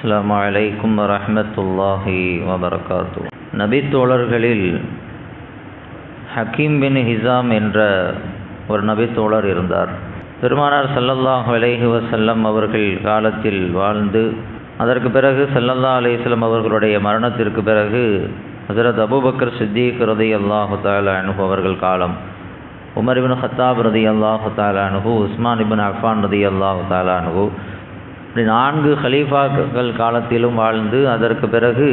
அஸ்லாம் அலைக்கும் வரஹ்மத்துல்லாஹி வபரகாத்து நபித்தோழர்களில் ஹக்கீம் பின் ஹிசாம் என்ற ஒரு நபித்தோழர் இருந்தார். பெருமானார் சல்லல்லாஹ் அலைஹி வசல்லம் அவர்கள் காலத்தில் வாழ்ந்து அதற்கு பிறகு சல்லல்லா அலைஹி அவர்களுடைய மரணத்திற்கு பிறகு ஹசரத் அபுபக்கர் சித்திக் ரதி அல்லாஹு அன்ஹு அவர்கள் காலம் உமர் இபின் ஹத்தாப் ரதி அல்லாஹு அன்ஹு உஸ்மான் இபின் அஃபான் ரதி அல்லாஹு அனுகு இப்படி நான்கு ஹலீஃபாக்கள் காலத்திலும் வாழ்ந்து அதற்கு பிறகு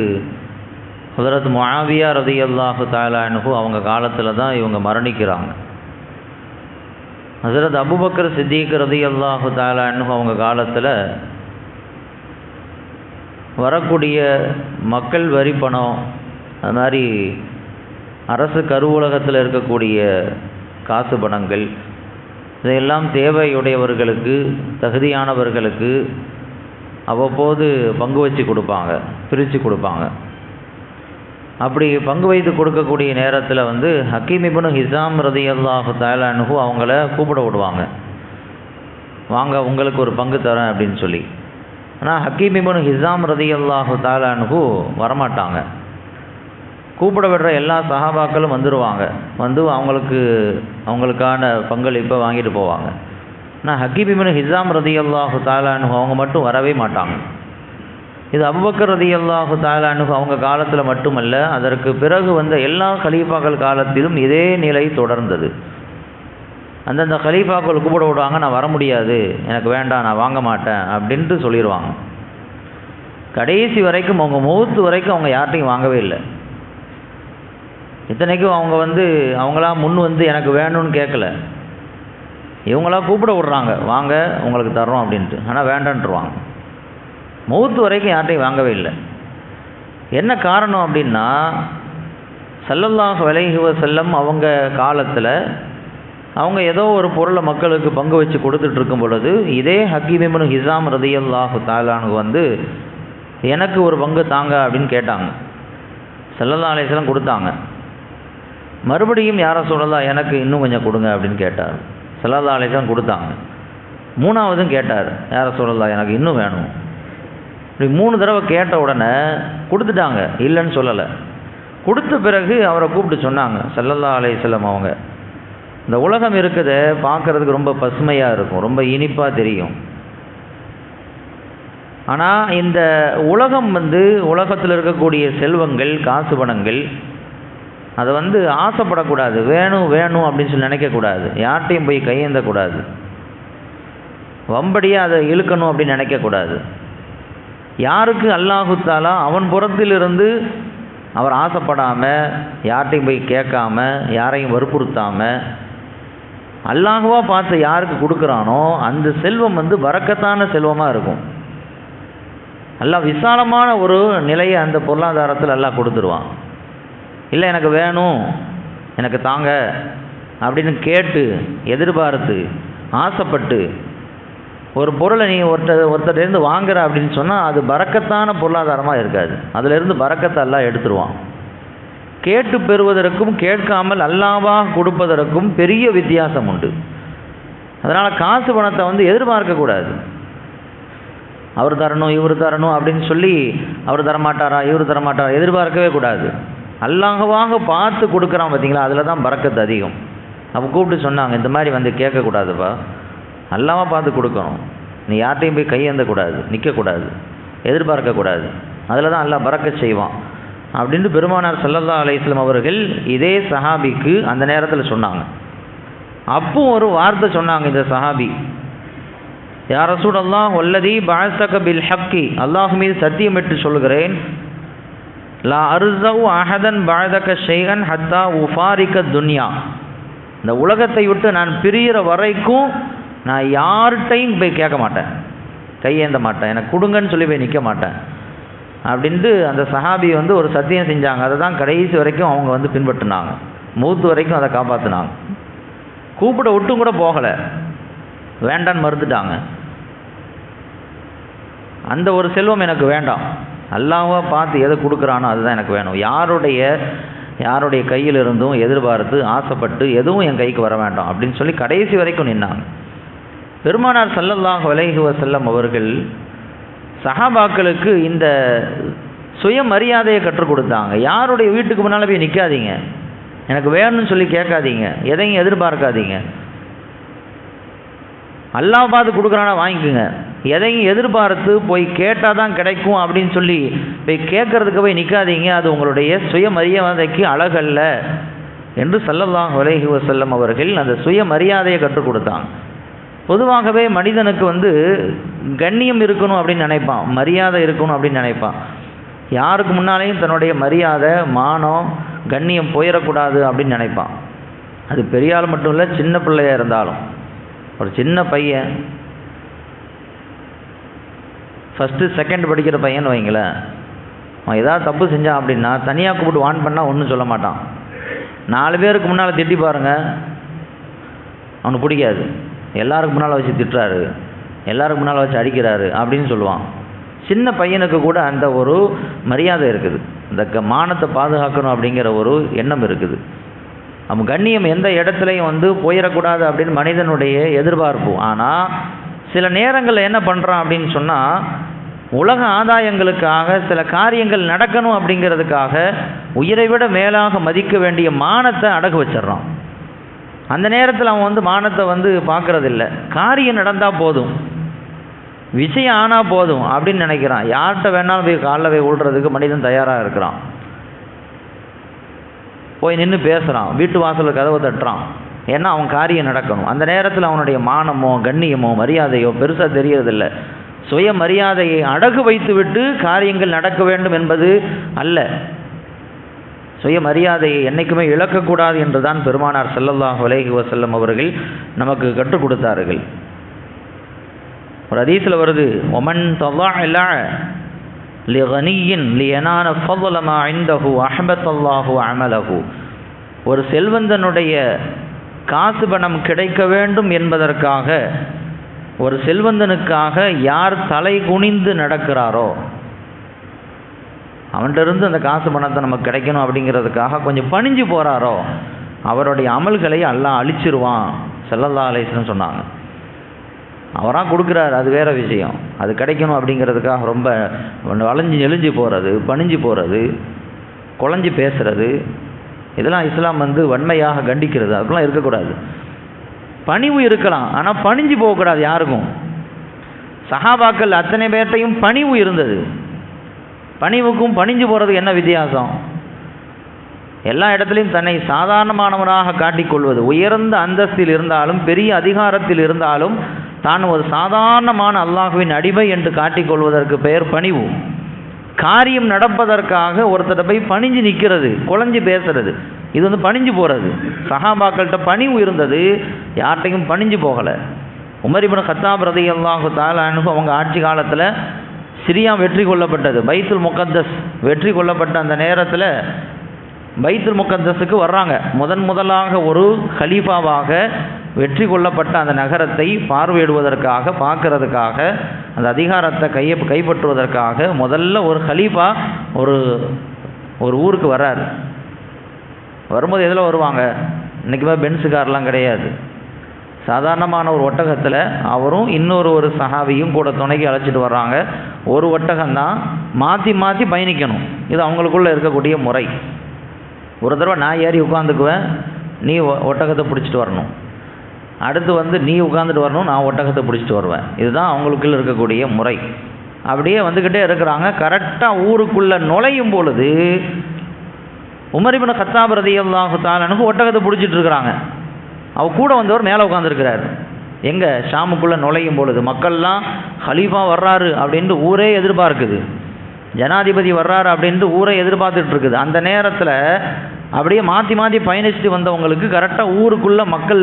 ஹதரத் முஆவியா ரதி அல்லாஹு அன்ஹு அவங்க காலத்தில் தான் இவங்க மரணிக்கிறாங்க. ஹசரத் அபுபக்கர் சித்திக் ரதி அல்லாஹு அன்ஹு அவங்க காலத்தில் வரக்கூடிய மக்கள் வரி பணம் அது மாதிரி அரசு கருவூலகத்தில் இருக்கக்கூடிய காசு பணங்கள் இதையெல்லாம் தேவையுடையவர்களுக்கு தகுதியானவர்களுக்கு அவ்வப்போது பங்கு வச்சு கொடுப்பாங்க பிரித்து கொடுப்பாங்க. அப்படி பங்கு வைத்து கொடுக்கக்கூடிய நேரத்தில் வந்து ஹக்கீம் இப்னு ஹிசாம் ரதி அல்லாஹு தாலானுஹு அவங்கள கூப்பிட விடுவாங்க. வாங்க உங்களுக்கு ஒரு பங்கு தரேன் அப்படின்னு சொல்லி. ஆனால் ஹக்கீம் இப்னு ஹிசாம் ரதி அல்லாஹு தாலானுஹு வரமாட்டாங்க. கூப்பிட விடுற எல்லா சஹாபாக்களும் வந்துடுவாங்க வந்து அவங்களுக்கு அவங்களுக்கான பங்களிப்பை வாங்கிட்டு போவாங்க. ஆனால் ஹக்கீப் இப்னு ஹிசாம் ரதி அல்லாஹு தாலானு அவங்க மட்டும் வரவே மாட்டாங்க. இது அபுபக்கர் ரதி அல்லாஹு தாலானு அவங்க காலத்தில் மட்டுமல்ல அதற்கு பிறகு வந்த எல்லா கலீஃபாக்கள் காலத்திலும் இதே நிலை தொடர்ந்தது. அந்தந்த கலீஃபாக்கள் கூப்பிட விடுவாங்க நான் வர முடியாது. எனக்கு வேண்டாம். நான் வாங்க மாட்டேன். அப்படின்ட்டு சொல்லிடுவாங்க கடைசி வரைக்கும் அவங்க மூத்து வரைக்கும் அவங்க யார்ட்டையும் வாங்கவே இல்லை. இத்தனைக்கும் அவங்க வந்து அவங்களா முன் வந்து எனக்கு வேணும்னு கேட்கல இவங்களா கூப்பிட விடுறாங்க. வாங்க உங்களுக்கு தர்றோம் அப்படின்ட்டு. ஆனால் வேண்டான்ட்டுருவாங்க மௌத்து வரைக்கும் யார்ட்டையும் வாங்கவே இல்லை. என்ன காரணம் அப்படின்னா சல்லல்லாஹ் விலகுவ செல்லம் அவங்க காலத்தில் அவங்க ஏதோ ஒரு பொருளை மக்களுக்கு பங்கு வச்சு கொடுத்துட்டு இருக்கும் பொழுது இதே ஹக்கீமிமனு ஹிசாம் ரதியல்லாஹு தாலானு வந்து எனக்கு ஒரு பங்கு தாங்க அப்படின்னு கேட்டாங்க. செல்லல்லா அலிஸ்லாம் கொடுத்தாங்க. மறுபடியும் யாரை சொல்லலாம் எனக்கு இன்னும் கொஞ்சம் கொடுங்க அப்படின்னு கேட்டார். சல்லல்லா அலிஸ்லாம் கொடுத்தாங்க. மூணாவதும் கேட்டார் யாரை சொல்லலாம் எனக்கு இன்னும் வேணும். இப்படி மூணு தடவை கேட்ட உடனே கொடுத்துட்டாங்க இல்லைன்னு சொல்லலை. கொடுத்த பிறகு அவரை கூப்பிட்டு சொன்னாங்க சல்லல்லா அலையம் அவங்க இந்த உலகம் இருக்கிறத பார்க்குறதுக்கு ரொம்ப பசுமையாக இருக்கும் ரொம்ப இனிப்பாக தெரியும். ஆனால் இந்த உலகம் வந்து உலகத்தில் இருக்கக்கூடிய செல்வங்கள் காசு பணங்கள் அதை வந்து ஆசைப்படக்கூடாது. வேணும் வேணும் அப்படின்னு சொல்லி நினைக்கக்கூடாது. யார்கிட்டையும் போய் கையேந்தக்கூடாது. வம்படியாக அதை இழுக்கணும் அப்படின்னு நினைக்கக்கூடாது. யாருக்கு அல்லாஹுத்தாலா அவன் புறத்திலிருந்து அவர் ஆசைப்படாமல் யார்கிட்டையும் போய் கேட்காம யாரையும் வற்புறுத்தாமல் அல்லாஹுவாக பார்த்து யாருக்கு கொடுக்குறானோ அந்த செல்வம் வந்து வரக்கத்தான செல்வமாக இருக்கும். நல்லா விசாலமான ஒரு நிலையை அந்த பொருளாதாரத்தில் எல்லாம் கொடுத்துருவான். இல்லை எனக்கு வேணும். எனக்கு தாங்க. அப்படின்னு கேட்டு எதிர்பார்த்து ஆசைப்பட்டு ஒரு பொருளை நீ ஒருத்தர் ஒருத்தர்லேருந்து வாங்குற அப்படின்னு சொன்னால் அது பறக்கத்தான பொருளாதாரமாக இருக்காது. அதிலிருந்து பறக்கத்தை எல்லாம் எடுத்துருவான். கேட்டு பெறுவதற்கும் கேட்காமல் அல்லாவாக கொடுப்பதற்கும் பெரிய வித்தியாசம் உண்டு. அதனால் காசு பணத்தை வந்து எதிர்பார்க்கக்கூடாது அவர் தரணும் இவர் தரணும் அப்படின்னு சொல்லி அவர் தரமாட்டாரா இவர் தரமாட்டாரா எதிர்பார்க்கவே கூடாது. அல்லாஹவாக பார்த்து கொடுக்குறான் பார்த்தீங்களா? அதில் தான் பறக்கத்து அதிகம். அப்போ கூப்பிட்டு சொன்னாங்க இந்த மாதிரி வந்து கேட்கக்கூடாதுப்பா. அல்லாமல் பார்த்து கொடுக்கணும். நீ யார்ட்டையும் போய் கையேந்தக்கூடாது நிற்கக்கூடாது எதிர்பார்க்கக்கூடாது. அதில் தான் அல்லா பறக்க செய்வான். அப்படின்ட்டு பெருமானார் சல்லல்லா அலையம் அவர்கள் இதே சஹாபிக்கு அந்த நேரத்தில் சொன்னாங்க. அப்போ ஒரு வார்த்தை சொன்னாங்க இந்த சஹாபி. யார் ரசூட் அல்லாஹ் ஒல்லதி பாசக பில் ஹக்கி. அல்லாஹ் மீது சத்தியமிட்டு சொல்கிறேன் லா அருசவு அஹதன் பாதக ஷெய்கன் ஹத்தா உஃபாரிக்க துன்யா இந்த உலகத்தை விட்டு நான் பிரிகிற வரைக்கும் நான் யார்கிட்டையும் போய் கேட்க மாட்டேன். கையேந்த மாட்டேன். எனக்கு கொடுங்கன்னு சொல்லி போய் நிற்க மாட்டேன். அப்படின்ட்டு அந்த சஹாபி வந்து ஒரு சத்தியம் செஞ்சாங்க. அதை தான் கடைசி வரைக்கும் அவங்க வந்து பின்பற்றினாங்க. மூத்து வரைக்கும் அதை காப்பாற்றினாங்க கூப்பிட விட்டும் கூட போகலை. வேண்டான்னு மறுத்துட்டாங்க. அந்த ஒரு செல்வம் எனக்கு வேண்டாம். அல்லாவாக பார்த்து எதை கொடுக்குறானோ அதுதான் எனக்கு வேணும். யாருடைய யாருடைய கையில் இருந்தும் எதிர்பார்த்து ஆசைப்பட்டு எதுவும் என் கைக்கு வர வேண்டாம் அப்படின்னு சொல்லி கடைசி வரைக்கும் நின்னாங்க. பெருமானார் ஸல்லல்லாஹு அலைஹி செல்லம் அவர்கள் சஹாபாக்களுக்கு இந்த சுயமரியாதையை கற்றுக் கொடுத்தாங்க. யாருடைய வீட்டுக்கு முன்னால் போய் நிற்காதீங்க எனக்கு வேணும்னு சொல்லி கேட்காதீங்க. எதையும் எதிர்பார்க்காதீங்க. அல்லாஹ் பார்த்து கொடுக்குறானா வாங்கிக்கோங்க. எதையும் எதிர்பார்த்து போய் கேட்டால் தான் கிடைக்கும் அப்படின்னு சொல்லி போய் கேட்கறதுக்கு போய் நிற்காதீங்க அது உங்களுடைய சுயமரியாதைக்கு அழகல்ல என்று சல்லல்லாஹ் அலைஹி வசல்லம் அவர்கள் அந்த சுயமரியாதையை கற்றுக் கொடுத்தாங்க பொதுவாகவே மனிதனுக்கு வந்து கண்ணியம் இருக்கணும் அப்படின்னு நினைப்பான். மரியாதை இருக்கணும் அப்படின்னு நினைப்பான். யாருக்கு முன்னாலேயும் தன்னுடைய மரியாதை மானம் கண்ணியம் போயிடக்கூடாது அப்படின்னு நினைப்பான். அது பெரிய ஆள் மட்டும் இல்லை சின்ன பிள்ளையாக இருந்தாலும். ஒரு சின்ன பையன் ஃபஸ்ட்டு செகண்ட் படிக்கிற பையன் வைங்களேன். அவன் ஏதாவது தப்பு செஞ்சான் அப்படின்னா தனியாக கூப்பிட்டு வான் பண்ணால் ஒன்றும் சொல்ல மாட்டான். நாலு பேருக்கு முன்னால் திட்டி பாருங்க. அவனுக்கு பிடிக்காது. எல்லாருக்கு முன்னால் வச்சு திட்டுறாரு. எல்லாருக்கு முன்னால் வச்சு அடிக்கிறாரு அப்படின்னு சொல்லுவான். சின்ன பையனுக்கு கூட அந்த ஒரு மரியாதை இருக்குது. இந்த க மானத்தை பாதுகாக்கணும் அப்படிங்கிற ஒரு எண்ணம் இருக்குது. அவன் கண்ணியம் எந்த இடத்துலையும் வந்து போயிடக்கூடாது அப்படின்னு மனிதனுடைய எதிர்பார்ப்பு. ஆனால் சில நேரங்களில் என்ன பண்ணுறான் அப்படின்னு சொன்னால் உலக ஆதாயங்களுக்காக சில காரியங்கள் நடக்கணும் அப்படிங்கிறதுக்காக உயிரை விட மேலாக மதிக்க வேண்டிய மானத்தை அடகு வச்சிடறான். அந்த நேரத்தில் அவன் வந்து மானத்தை வந்து பார்க்கறதில்ல. காரியம் நடந்தால் போதும். விஷயம் ஆனால் போதும் அப்படின்னு நினைக்கிறான். யார்கிட்ட வேணாலும் போய் காலில் போய் விடுறதுக்கு மனிதன் தயாராக இருக்கிறான். போய் நின்று பேசுகிறான் வீட்டு வாசலில் கதவை தட்டுறான். ஏன்னா அவன் காரியம் நடக்கணும். அந்த நேரத்தில் அவனுடைய மானமோ கண்ணியமோ மரியாதையோ பெருசாக தெரியறதில்லை. சுயமரியாதையை அடகு வைத்துவிட்டு காரியங்கள் நடக்க வேண்டும் என்பது அல்ல. சுயமரியாதையை என்றைக்குமே இழக்கக்கூடாது என்றுதான் பெருமானார் செல்லல்லாஹ் அலைஹி வசல்லம் அவர்கள் நமக்கு கற்றுக் கொடுத்தார்கள். ஒரு அதீசில் வருது ஒமன் தல்லாஹ் லிகனியின் லியனான ஐந்தகு இந்தஹு அஹபத்தல்லாஹு அமலஹு. ஒரு செல்வந்தனுடைய காசு பணம் கிடைக்க வேண்டும் என்பதற்காக ஒரு செல்வந்தனுக்காக யார் தலை குனிந்து நடக்கிறாரோ அவன்கிட்ட இருந்து அந்த காசு பணத்தை நமக்கு கிடைக்கணும் அப்படிங்கிறதுக்காக கொஞ்சம் பணிஞ்சு போகிறாரோ அவருடைய அமல்களை எல்லாம் அழிச்சிருவான் செல்லல்லா அலைஸ்னு சொன்னாங்க. அவராக கொடுக்குறாரு அது வேற விஷயம். அது கிடைக்கணும் அப்படிங்கிறதுக்காக ரொம்ப வளைஞ்சு நெளிஞ்சு போகிறது பணிஞ்சு போகிறது குழஞ்சி பேசுகிறது இதெல்லாம் இஸ்லாம் வந்து வன்மையாக கண்டிக்கிறது. அதுக்கெல்லாம் இருக்கக்கூடாது. பணிவு இருக்கலாம். ஆனால் பணிஞ்சு போகக்கூடாது யாருக்கும். சஹாபாக்கள் அத்தனை பேர்ட்டையும் பணிவு இருந்தது. பணிவுக்கும் பணிஞ்சு போகிறதுக்கு என்ன வித்தியாசம்? எல்லா இடத்துலையும் தன்னை சாதாரணமானவனாக காட்டிக்கொள்வது உயர்ந்த அந்தஸ்தில் இருந்தாலும் பெரிய அதிகாரத்தில் இருந்தாலும் தான் ஒரு சாதாரணமான அல்லாஹுவின் அடிமை என்று காட்டிக்கொள்வதற்கு பெயர் பணிவு. காரியம் நடப்பதற்காக ஒருத்தரை போய் பணிஞ்சு நிற்கிறது குழஞ்சி பேசுறது. இது வந்து பணிஞ்சு போகிறது சஹாபாக்கள்கிட்ட பணிவு இருந்தது யார்கிட்டையும் பணிஞ்சு போகலை. உமரிபுன் கத்தாப் ரதி அல்லாஹு தாலானு அவங்க ஆட்சி காலத்தில் சிரியா வெற்றி கொள்ளப்பட்டது. பைத்துல் முகத்தஸ் வெற்றி கொள்ளப்பட்ட அந்த நேரத்தில் பைத்துல் முகத்தஸுக்கு வர்றாங்க. முதன் முதலாக ஒரு ஹலீஃபாவாக வெற்றி கொள்ளப்பட்ட அந்த நகரத்தை பார்வையிடுவதற்காக பார்க்கறதுக்காக அந்த அதிகாரத்தை கையை கைப்பற்றுவதற்காக முதல்ல ஒரு ஹலீஃபா ஒரு ஒரு ஊருக்கு வர்றார். வரும்போது எதில் வருவாங்க? இன்றைக்குமே பென்ஸு கார்லாம் கிடையாது. சாதாரணமான ஒரு ஒட்டகத்தில் அவரும் இன்னொரு ஒரு சகாவியும் கூட துணைக்கு அழைச்சிட்டு வர்றாங்க. ஒரு ஒட்டகம்தான் மாற்றி மாற்றி பயணிக்கணும். இது அவங்களுக்குள்ளே இருக்கக்கூடிய முறை. ஒரு தடவை நான் ஏறி உட்காந்துக்குவேன் நீ ஒ- ஒட்டகத்தை பிடிச்சிட்டு வரணும். அடுத்து வந்து நீ உட்காந்துட்டு வரணும் நான் ஒட்டகத்தை பிடிச்சிட்டு வருவேன். இதுதான் அவங்களுக்குள்ள இருக்கக்கூடிய முறை. அப்படியே வந்துக்கிட்டே இருக்கிறாங்க. கரெக்டாக ஊருக்குள்ளே நுழையும் பொழுது உமரிபின் கத்தாப் ரதியல்லாஹு தாலனுக்கு ஒட்டகத்தை பிடிச்சிட்டு இருக்கிறாங்க. அவ கூட வந்தவர் மேலே உட்காந்துருக்கிறார் எங்கே? ஷாமுக்குள்ளே நுழையும் பொழுது. மக்கள்லாம் ஹலீஃபா வர்றாரு அப்படின்ட்டு ஊரே எதிர்பார்க்குது. ஜனாதிபதி வர்றாரு அப்படின்ட்டு ஊரே எதிர்பார்த்துட்டு இருக்குது. அந்த நேரத்தில் அப்படியே மாற்றி மாற்றி பயணிச்சுட்டு வந்தவங்களுக்கு கரெக்டாக ஊருக்குள்ளே மக்கள்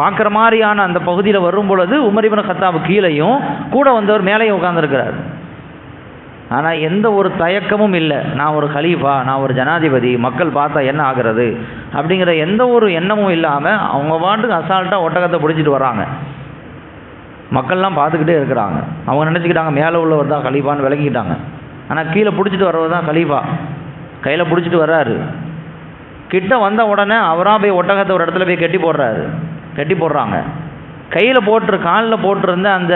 பார்க்குற மாதிரியான அந்த பகுதியில் வரும் பொழுது உமரிபின் கத்தாப் கீழேயும் கூட வந்தவர் மேலேயும் உட்காந்துருக்கிறார் ஆனால் எந்த ஒரு தயக்கமும் இல்லை. நான் ஒரு கலீஃபா நான் ஒரு ஜனாதிபதி மக்கள் பார்த்தா என்ன ஆகிறது? அப்படிங்கிற எந்த ஒரு எண்ணமும் இல்லாமல் அவங்க பாட்டுக்கு அசால்ட்டாக ஒட்டகத்தை பிடிச்சிட்டு வராங்க மக்கள்லாம் பார்த்துக்கிட்டே இருக்கிறாங்க. அவங்க நினச்சிக்கிட்டாங்க மேலே உள்ளவர் தான் ஹலீஃபான்னு விளங்கிக்கிட்டாங்க ஆனால் கீழே பிடிச்சிட்டு வர்றவர் தான் கலீஃபா. கையில் பிடிச்சிட்டு வர்றாரு. கிட்ட வந்த உடனே அவராக போய் ஒட்டகத்தை ஒரு இடத்துல போய் கட்டி போடுறாரு. கட்டி போடுறாங்க. கையில் போட்டு காலில் போட்டிருந்த அந்த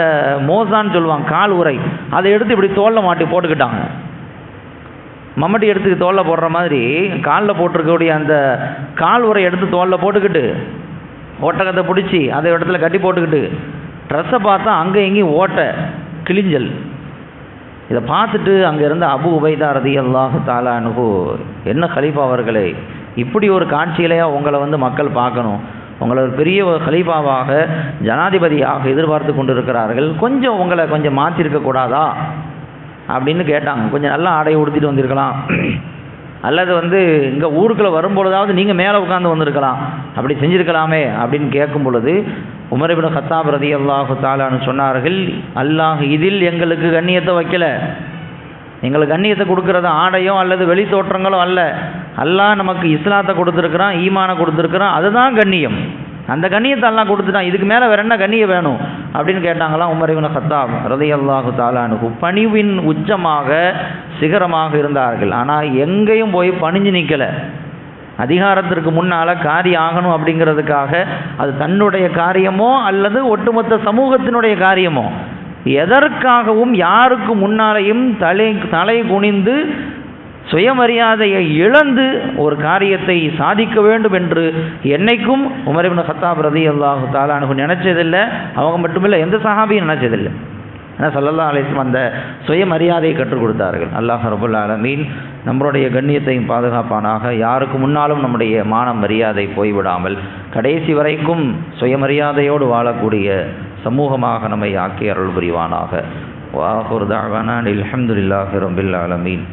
மோசான்னு சொல்லுவாங்க கால் உரை அதை எடுத்து இப்படி தோலில் மாட்டி போட்டுக்கிட்டாங்க. மம்மட்டி எடுத்து தோலில் போடுற மாதிரி காலில் போட்டிருக்கக்கூடிய அந்த கால் உரை எடுத்து தோலில் போட்டுக்கிட்டு ஒட்டகத்தை பிடிச்சி அதை இடத்துல கட்டி போட்டுக்கிட்டு ட்ரெஸ்ஸை பார்த்தா அங்கே எங்கேயும் ஓட்டை கிழிஞ்சல். இதை பார்த்துட்டு அங்கே இருந்த அபு உபைதா ரதி அல்லாஹு தாலானுகு என்ன கலீஃபா அவர்களே இப்படி ஒரு காட்சியிலையா உங்களை வந்து மக்கள் பார்க்கணும். உங்களை ஒரு பெரிய ஹலீஃபாவாக கலீஃபாவாக ஜனாதிபதியாக எதிர்பார்த்து கொண்டிருக்கிறார்கள். கொஞ்சம் உங்களை கொஞ்சம் மாற்றிருக்க கூடாதா? அப்படின்னு கேட்டாங்க. கொஞ்சம் நல்லா ஆடையை உடுத்திட்டு வந்திருக்கலாம். அல்லது வந்து இங்கே ஊருக்குள்ளே வரும்பொழுதாவது நீங்கள் மேலே உட்காந்து வந்திருக்கலாம். அப்படி செஞ்சுருக்கலாமே அப்படின்னு கேட்கும் பொழுது உமரபின் ஹத்தாப் ரதி அல்லாஹு தாலான்னு சொன்னார்கள் அல்லாஹ் இதில் எங்களுக்கு கண்ணியத்தை வைக்கல. எங்களுக்கு கண்ணியத்தை கொடுக்கறது ஆடையோ அல்லது வெளி தோற்றங்களோ அல்ல. அல்லாஹ் நமக்கு இஸ்லாத்தை கொடுத்துருக்குறான் ஈமானை கொடுத்துருக்குறான் அதுதான் கண்ணியம். அந்த கண்ணியத்தை எல்லாம் கொடுத்துட்டான் இதுக்கு மேலே வேற என்ன கண்ணியம் வேணும்? அப்படின்னு கேட்டாங்களாம் உமரிபின் ஹத்தாப் ரதி அல்லாஹு தாலானுக்கு பணிவின் உச்சமாக சிகரமாக இருந்தார்கள். ஆனால் எங்கேயும் போய் பணிஞ்சு நிற்கலை அதிகாரத்திற்கு முன்னால் காரியம் ஆகணும் அப்படிங்கிறதுக்காக அது தன்னுடைய காரியமோ அல்லது ஒட்டுமொத்த சமூகத்தினுடைய காரியமோ? எதற்காகவும் யாருக்கு முன்னாலேயும் தலை தலை குனிந்து சுயமரியாதையை இழந்து ஒரு காரியத்தை சாதிக்க வேண்டும் என்று என்னைக்கும் உமரிபின் சத்தாப் ரதி அல்லாஹு தாலானு நினைச்சதில்லை. அவங்க மட்டுமில்லை எந்த சஹாபியும் நினைச்சதில்லை. ஏன்னா சல்லல்லா அலிஸ்லம் அந்த சுயமரியாதையை கற்றுக் கொடுத்தார்கள். அல்லாஹ் ரபுல் ஆலமீன் நம்மளுடைய கண்ணியத்தையும் பாதுகாப்பானாக. யாருக்கு முன்னாலும் நம்முடைய மான மரியாதை போய்விடாமல் கடைசி வரைக்கும் சுயமரியாதையோடு வாழக்கூடிய சமூகமாக நம்மை ஆக்கி அருள் புரிவானாக. வாஹுர் தாவானா அலமதுல்லாஹ் ரபில் ஆலமீன்.